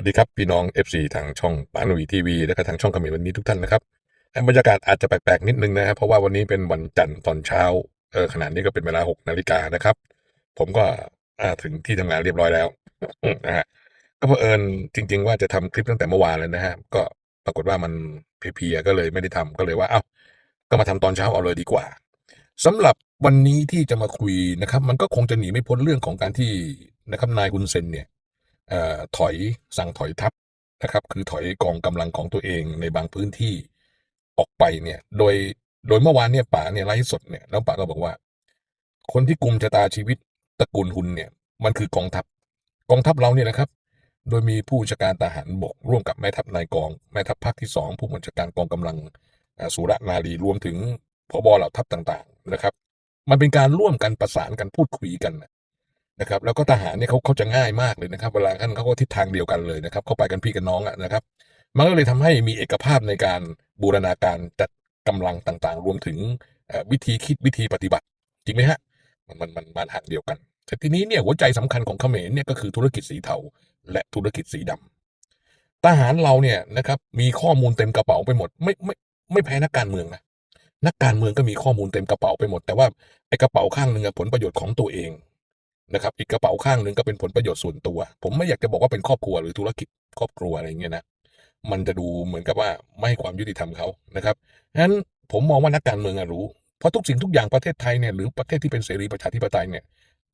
วัสดีครับ พี่น้อง FC ทางช่องปานุยทีวีและก็ทางช่องคอมเมนต์วันนี้ทุกท่านนะครับบรรยากาศอาจจะแปลกๆนิดนึงนะครับเพราะว่าวันนี้เป็นวันจันทร์ตอนเช้าเออขณะนี้ก็เป็นเวลา6นาฬิกานะครับ ผมก็ถึงที่ทำงานเรียบร้อยแล้วนะฮะก็เผอิญจริง ๆ ว่าจะทำคลิปตั้งแต่เมื่อวานแล้วนะฮะก็ปรากฏว่ามันเพลียก็เลยไม่ได้ทำก็เลยว่าเอ้าก็มาทำตอนเช้าเอาเลยดีกว่าสำหรับวันนี้ที่จะมาคุยนะครับ มันก็คงจะหนีไม่พ้นเรื่องของการที่นะครับนายกุนเซนเนี่ย ถอยสั่งถอยทัพนะครับ คือถอยกองกำลังของตัวเองในบางพื้นที่ออกไปเนี่ย โดยโดยเมื่อวานเนี่ยป๋าเนี่ยไลฟ์สดเนี่ยแล้วป๋าก็บอกว่า คนที่กลุ่มชะตาชีวิตตระกูลหุนเนี่ย มันคือกองทัพกองทัพเราเนี่ยนะครับ โดยมีผู้บัญชการทหารบกร่วมกับแม่ทัพนายกองแม่ทัพภาคที่สองผู้บัญชาการกองกำลังสุรนารีรวมถึงพบเหล่าทัพต่าง ๆ นะครับ มันเป็นการร่วมกันประสานกันพูดคุยกัน นะครับแล้วก็ทหารเนี่ยเขาเขาจะง่ายมากเลยนะครับเวลาท่านเขาก็ทิศทางเดียวกันเลยนะครับเข้าไปกันพี่กันน้องอะนะครับ มันก็เลยทำให้มีเอกภาพในการบูรณาการจัดกำลังต่างๆ รวมถึงวิธีคิดวิธีปฏิบัติ จริงไหมฮะมันมันมันมันหักเดียวกัน แต่ทีนี้เนี่ยหัวใจสำคัญของเขมรเนี่ยก็คือธุรกิจสีเทาและธุรกิจสีดำทหารเราเนี่ยนะครับมีข้อมูลเต็มกระเป๋าไปหมด ไม่ไม่ไม่แพ้นักการเมืองนะนักการเมืองก็มีข้อมูลเต็มกระเป๋าไปหมด แต่ว่าไอ้กระเป๋าข้างหนึ่งอะผลประโยชน์ของตัวเอง นะครับอีกกระเป๋าข้างหนึ่งก็เป็นผลประโยชน์ส่วนตัว ผมไม่อยากจะบอกว่าเป็นครอบครัวหรือธุรกิจครอบครัวอะไรอย่างเงี้ยนะมันจะดูเหมือนกับว่าไม่ให้ความยุติธรรมเขานะครับงั้นผมมองว่านักการเมืองอรู้เพราะทุกสิ่งทุกอย่างประเทศไทยเนี่ยหรือประเทศที่เป็นเสรีประชาธิปไตยเนี่ย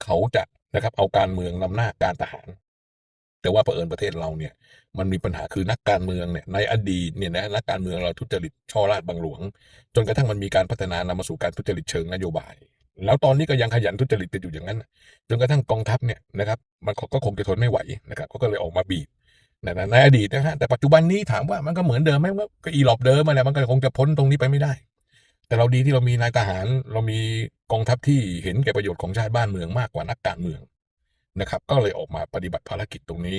เขาจะนะครับเอาการเมืองนำหน้าการทหาร แต่ว่าเผอิญประเทศเราเนี่ยมันมีปัญหาคือนักการเมืองเนี่ยในอดีตเนี่ยนะนักการเมืองเราทุจริตช่อราดบังหลวง จนกระทั่งมันมีการพัฒนานำมาสู่การทุจริตเชิงนโยบาย แล้วตอนนี้ก็ยังขยันทุจริตกันอยู่อย่างนั้น จนกระทั่งกองทัพเนี่ยนะครับ มันก็คงจะทนไม่ไหวนะครับก็เลยออกมาบีบนะนในอดีตนะฮะแต่ปัจจุบันนี้ถามว่ามันก็เหมือนเดิมไหมว่าก็อีหลอบเดิมมาแหละมันก็คงจะพ้นตรงนี้ไปไม่ได้ แต่เราดีที่เรามีนายทหาร เรามีกองทัพที่เห็นแก่ประโยชน์ของชาติบ้านเมืองมากกว่านักการเมืองนะครับ ก็เลยออกมาปฏิบัติภารกิจตรงนี้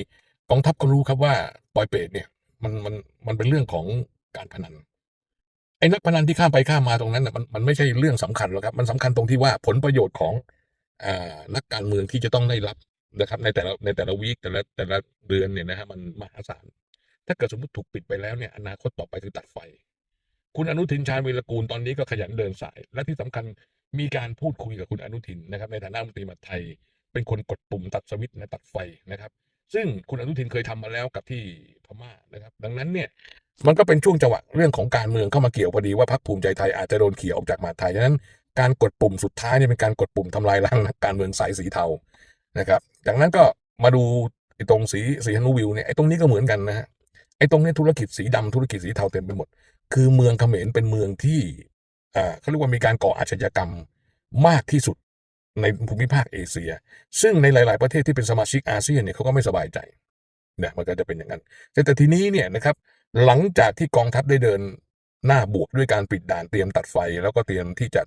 กองทัพก็รู้ครับว่าปอยเปรตเนี่ยมันมันมันเป็นเรื่องของการพนัน ไอ้นักพนันที่ข้ามไปข้ามมาตรงนั้นน่ะมันมันไม่ใช่เรื่องสำคัญหรอกครับ มันสำคัญตรงที่ว่าผลประโยชน์ของอ่านักการเมืองที่จะต้องได้รับนะครับ ในแต่ละในแต่ละวีคแต่ละแต่ละเดือนเนี่ยนะฮะมันมหาศาลถ้าเกิดสมมติถูกปิดไปแล้วเนี่ยอนาคตต่อไปคือตัดไฟ คุณอนุทินชาญวีรกูลตอนนี้ก็ขยันเดินสาย และที่สำคัญมีการพูดคุยกับคุณอนุทินนะครับ ในฐานะมนตรีมหาไทย เป็นคนกดปุ่มตัดสวิตช์นะตัดไฟนะครับ ซึ่งคุณอนุทินเคยทำมาแล้วกับที่พม่านะครับ ดังนั้นเนี่ยมันก็เป็นช่วงจังหวะเรื่องของการเมืองเข้ามาเกี่ยวพอดีว่าพรรคภูมิใจไทยอาจจะโดนเขี่ยออกจากมาดไทยฉะนั้นการกดปุ่มสุดท้ายเนี่ยเป็นการกดปุ่มทำลายล้างนัการเมืองสายสีเทานะครับจากนั้นก็มาดูไอ้ตรงสีสีฮานุวิวเนี่ยไอ้ตรงนี้ก็เหมือนกันนะฮะไอ้ตรงนี้ธุรกิจสีดำธุรกิจสีเทาเต็มไปหมด คือเมืองเขมรเป็นเมืองที่อ่าเขาเรียกว่ามีการก่ออาชญากรรมมากที่สุด ในภูมิภาคเอเชีย ซึ่งในหลาย ๆ ประเทศที่เป็นสมาชิกอาเซียนเนี่ยเขาก็ไม่สบายใจนี่ยมันก็จะเป็นอย่างนั้น แต่แต่ทีนี้เนี่ยนะครับหลังจากที่กองทัพได้เดินหน้าบวกด้วยการปิดด่านเตรียมตัดไฟ แล้วก็เตรียมที่จะ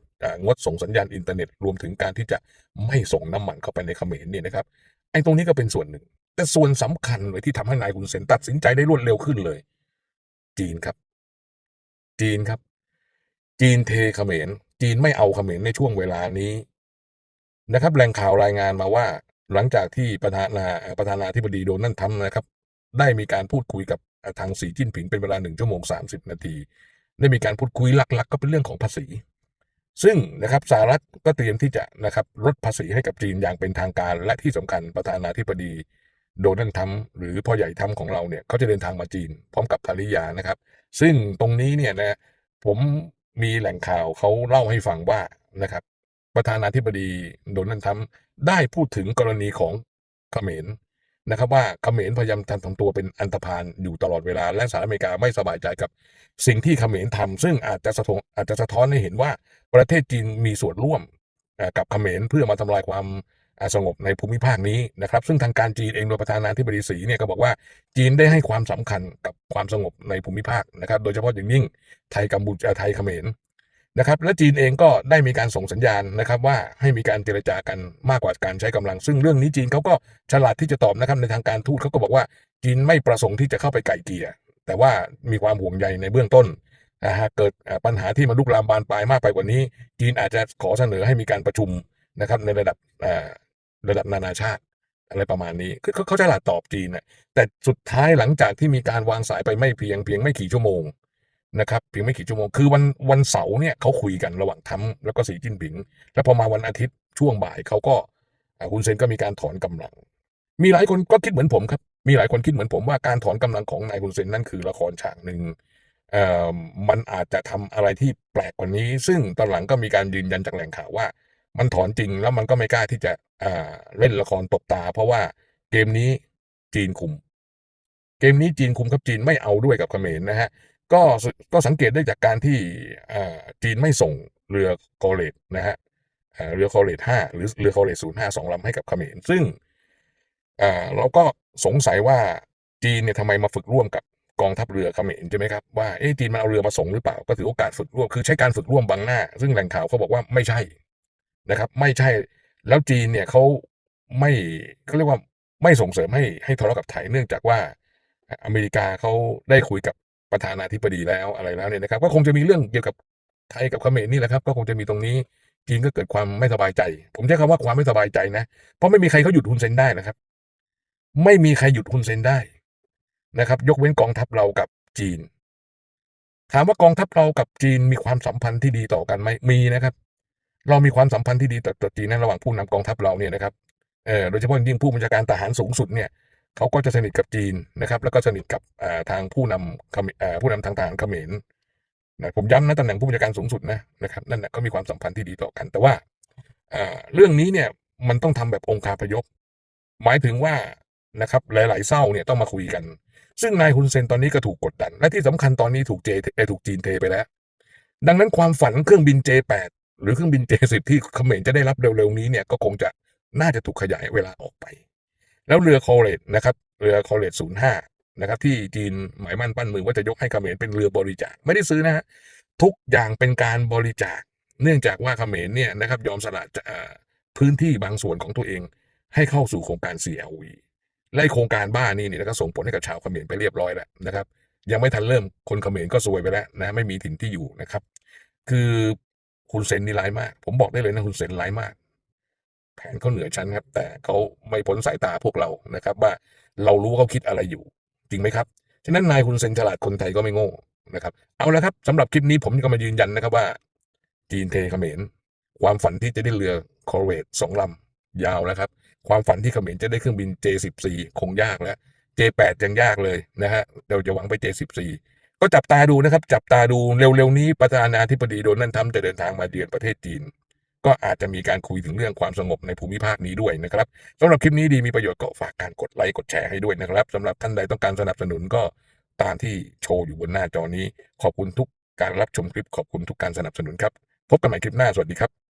งดส่งสัญญาณอินเทอร์เน็ตรวมถึงการที่จะไม่ส่งน้ำมันเข้าไปในเขมรเนี่ยนะครับไอ้ตรงนี้ก็เป็นส่วนหนึ่ง แต่ส่วนสำคัญเลยที่ทำให้นายคุณเซนตัดสินใจได้รวดเร็วขึ้นเลย จีนครับ จีนครับ จีนเทเขมร จีนไม่เอาเขมรในช่วงเวลานี้ นะครับแหล่งข่าวรายงานมาว่า หลังจากที่ประธานาประธานาธิบดีโดนัลด์ทรัมป์นะครับ ได้มีการพูดคุยกับทางสีจิ้นผิงเป็นเวลาหนึ่งชั่วโมงสามสิบนาที ได้มีการพูดคุยหลัก ๆ ก็เป็นเรื่องของภาษี ซึ่งนะครับสหรัฐก็เตรียมที่จะนะครับลดภาษีให้กับจีนอย่างเป็นทางการ และที่สำคัญประธานาธิบดีโดนัลด์ทรัมป์หรือพ่อใหญ่ทรัมป์ของเราเนี่ยเขาจะเดินทางมาจีน พร้อมกับภริยานะครับ ซึ่งตรงนี้เนี่ยนะผมมีแหล่งข่าวเขาเล่าให้ฟังว่านะครับ ประธานาธิบดีโดนัลด์ทรัมป์ได้พูดถึงกรณีของเขมรนะครับว่าเขมรพยายามทำทำตัวเป็นอันธพาลอยู่ตลอดเวลา และสหรัฐอเมริกาไม่สบายใจกับ สิ่งที่เขมรทำซึ่งอาจจะสะท้อนอาจจะสะท้อนให้เห็นว่าประเทศจีนมีส่วนร่วมกับเขมรเพื่อมาทำลายความสงบในภูมิภาคนี้นะครับซึ่งทางการจีนเองโดยประธานาธิบดีสีเนี่ยก็บอกว่าจีนได้ให้ความสำคัญกับความสงบในภูมิภาคนะครับ โดยเฉพาะอย่างยิ่งไทยกัมพูชาไทยเขมร นะครับและจีนเองก็ได้มีการส่งสัญญาณนะครับว่าให้มีการเจรจากันมากกว่าการใช้กำลัง ซึ่งเรื่องนี้จีนเขาก็ฉลาดที่จะตอบนะครับในทางการทูตเขาก็บอกว่าจีนไม่ประสงค์ที่จะเข้าไปไก่เกี่ยแต่ว่ามีความห่วงใยในเบื้องต้นนะฮะเกิดปัญหาที่มันลุกลามบานปลายมากไปกว่านี้ จีนอาจจะขอเสนอให้มีการประชุมนะครับในระดับระดับนานาชาติอะไรประมาณนี้คือเขาเขาฉลาดตอบจีนนะแต่สุดท้ายหลังจากที่มีการวางสายไปไม่เพียงเพียงไม่กี่ชั่วโมง นะครับเพียงไม่กี่ชั่วโมงคือวันวันเสาร์เนี่ยเขาคุยกันระหว่างทรัมแล้วก็สีจิ้นผิง แล้วพอมาวันอาทิตย์ช่วงบ่ายเขาก็คุณเซนก็มีการถอนกำลัง มีหลายคนก็คิดเหมือนผมครับ มีหลายคนคิดเหมือนผมว่าการถอนกำลังของนายคุณเซนนั่นคือละครฉากหนึ่งเอ่อมันอาจจะทำอะไรที่แปลกกว่านี้ ซึ่งตอนหลังก็มีการยืนยันจากแหล่งข่าวว่า มันถอนจริงแล้วมันก็ไม่กล้าที่จะอ่าเล่นละครตบตา เพราะว่าเกมนี้จีนคุม เกมนี้จีนคุมครับจีนไม่เอาด้วยกับเขมรนะฮะ ก็สก็สังเกตได้จากการที่จีนไม่ส่งเรือโกเลตนะฮะเรือโกเลตห้าหรือเรือโกเลตศูนย์ห้าสองลำให้กับเขมรซึ่งเราก็สงสัยว่าจีนเนี่ยทำไมมาฝึกร่วมกับกองทัพเรือเขมรใช่ไหมครับว่าเอ๊ะจีนมันเอาเรือมาส่งหรือเปล่าก็ถือโอกาสฝึกร่วมคือใช้การฝึกร่วมบังหน้า ซึ่งแหล่งข่าวเขาบอกว่าไม่ใช่นะครับ ไม่ใช่แล้วจีนเนี่ยเขาไม่เขาเรียกว่าไม่ส่งเสริมให้ให้ทะเลาะกับไทยเนื่องจากว่าอเมริกาเขาได้คุยกับ ประธานาธิบดีแล้วอะไรแล้วเนี่ยนะครับ ก็คงจะมีเรื่องเกี่ยวกับไทยกับเขมรนี่แหละครับ ก็คงจะมีตรงนี้จีนก็เกิดความไม่สบายใจ ผมใช้คำว่าความไม่สบายใจนะ เพราะไม่มีใครเขาหยุดฮุนเซนได้นะครับ ไม่มีใครหยุดฮุนเซนได้นะครับ ยกเว้นกองทัพเรากับจีน ถามว่ากองทัพเรากับจีนมีความสัมพันธ์ที่ดีต่อกันไหมมีนะครับ เรามีความสัมพันธ์ที่ดีต่อจีนนะระหว่างผู้นำกองทัพเราเนี่ยนะครับเออโดยเฉพาะยิ่งผู้บัญชาการทหารสูงสุดเนี่ย เขาก็จะสนิทกับจีนนะครับ แล้วก็สนิทกับทางผู้นำผู้นำทางทหารเขมรนะผมย้ำนะตำแหน่งผู้บัญชาการสูงสุดนะนะครับนั่นแหละก็มีความสัมพันธ์ที่ดีต่อกัน แต่ว่าเรื่องนี้เนี่ยมันต้องทำแบบองค์คาพยพ หมายถึงว่านะครับหลาย ๆเศร้าเนี่ยต้องมาคุยกัน ซึ่งนายฮุนเซนตอนนี้ก็ถูกกดดัน และที่สำคัญตอนนี้ถูกเจถูกจีนเทไปแล้ว ดังนั้นความฝันเครื่องบิน J8 หรือเครื่องบิน J10 ที่เขมรจะได้รับเร็ว ๆ นี้เนี่ยก็คงจะน่าจะถูกขยายเวลาออกไป แล้วเรือโคเลตนะครับเรือโคเลต05นะครับที่จีนหมายมั่นปั้นมือว่าจะยกให้เขมรเป็นเรือบริจาคไม่ได้ซื้อนะฮะทุกอย่างเป็นการบริจาค เนื่องจากว่าเขมรเนี่ยนะครับยอมสละพื้นที่บางส่วนของตัวเองให้เข้าสู่โครงการ CLV และไอ้โครงการบ้านนี่เนี่ยก็ส่งผลให้กับชาวเขมรไปเรียบร้อยแล้วนะครับ ยังไม่ทันเริ่มคนเขมรก็ซวยไปแล้วนะไม่มีถิ่นที่อยู่นะครับ คือคุณเซนนี่ร้ายมาก ผมบอกได้เลยนะคุณเซนร้ายมาก แผนเขาเหนือชั้นครับ แต่เขาไม่พ้นสายตาพวกเรานะครับ ว่าเรารู้เขาคิดอะไรอยู่ จริงไหมครับฉะนั้นนายคุณเซนฉลาดคนไทยก็ไม่โง่นะครับ เอาละครับสำหรับคลิปนี้ผมก็มายืนยันนะครับว่า จีนเทเขมรความฝันที่จะได้เรือคอร์เวตสองลำยาวแล้วครับ ความฝันที่เขมรจะได้เครื่องบิน J14 คงยากแล้ว J8 ยังยากเลยนะฮะเราจะหวังไป J14 ก็จับตาดูนะครับ จับตาดูเร็วๆนี้ประธานาธิบดีโดนัลด์ทรัมป์จะเดินทางมาเยือนประเทศจีน ก็อาจจะมีการคุยถึงเรื่องความสงบในภูมิภาคนี้ด้วยนะครับสำหรับคลิปนี้ดีมีประโยชน์ก็ฝากการกดไลค์กดแชร์ให้ด้วยนะครับสำหรับท่านใดต้องการสนับสนุนก็ตามที่โชว์อยู่บนหน้าจอนี้ ขอบคุณทุกการรับชมคลิปขอบคุณทุกการสนับสนุนครับ พบกันใหม่คลิปหน้าสวัสดีครับ